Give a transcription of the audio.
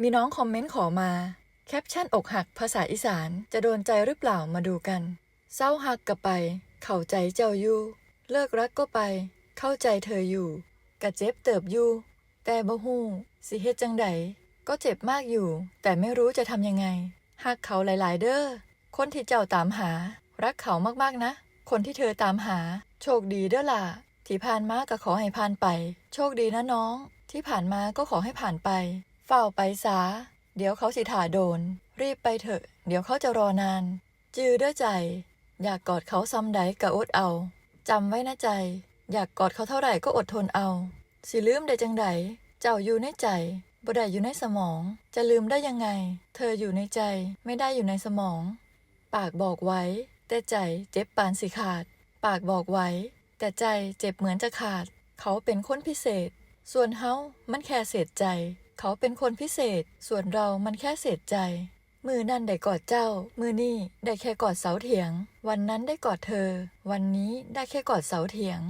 มีน้องคอมเมนต์ขอมา แคปชั่นอกหักภาษาอีสานจะโดนใจหรือเปล่ามาดูกัน เศร้าหักกับไป เข้าใจเจ้าอยู่ เลิกรักก็ไป เข้าใจเธออยู่ กะเจ็บเติบอยู่ แต่บ่ฮู้สิเฮ็ดจังใดก็เจ็บมากอยู่ แต่ไม่รู้จะทำยังไงหักเขาหลาย ๆ เด้อคนที่เจ้าตามหา รักเขามากๆนะ คนที่เธอตามหา โชคดีเด้อล่ะที่ผ่านมาก็ขอให้ผ่านไป โชคดีนะน้อง ที่ผ่านมาก็ขอให้ผ่านไป ฝ้าไปสา เดี๋ยวเขาสิถ่าโดน รีบไปเถอะ เดี๋ยวเขาจะรอนาน จือเด้อใจ อยากกอดเขาซ้ำใดกะอดเอาจำไว้นะใจ อยากกอดเขาเท่าไหร่ก็อดทนเอา สิลืมได้จังใดเจ้าอยู่ในใจบ่ได้อยู่ในสมอง จะลืมได้ยังไง เธออยู่ในใจไม่ได้อยู่ในสมอง ปากบอกไว้ แต่ใจเจ็บปานสิขาด ปากบอกไว้ แต่ใจเจ็บเหมือนจะขาด เขาเป็นคนพิเศษ ส่วนเฮามันแค่เศษใจ เขาเป็นคนพิเศษ ส่วนเรามันแค่เศษใจ มือนั่นได้กอดเจ้า มือนี่ได้แค่กอดเสาเถียง วันนั้นได้กอดเธอ วันนี้ได้แค่กอดเสาเถียง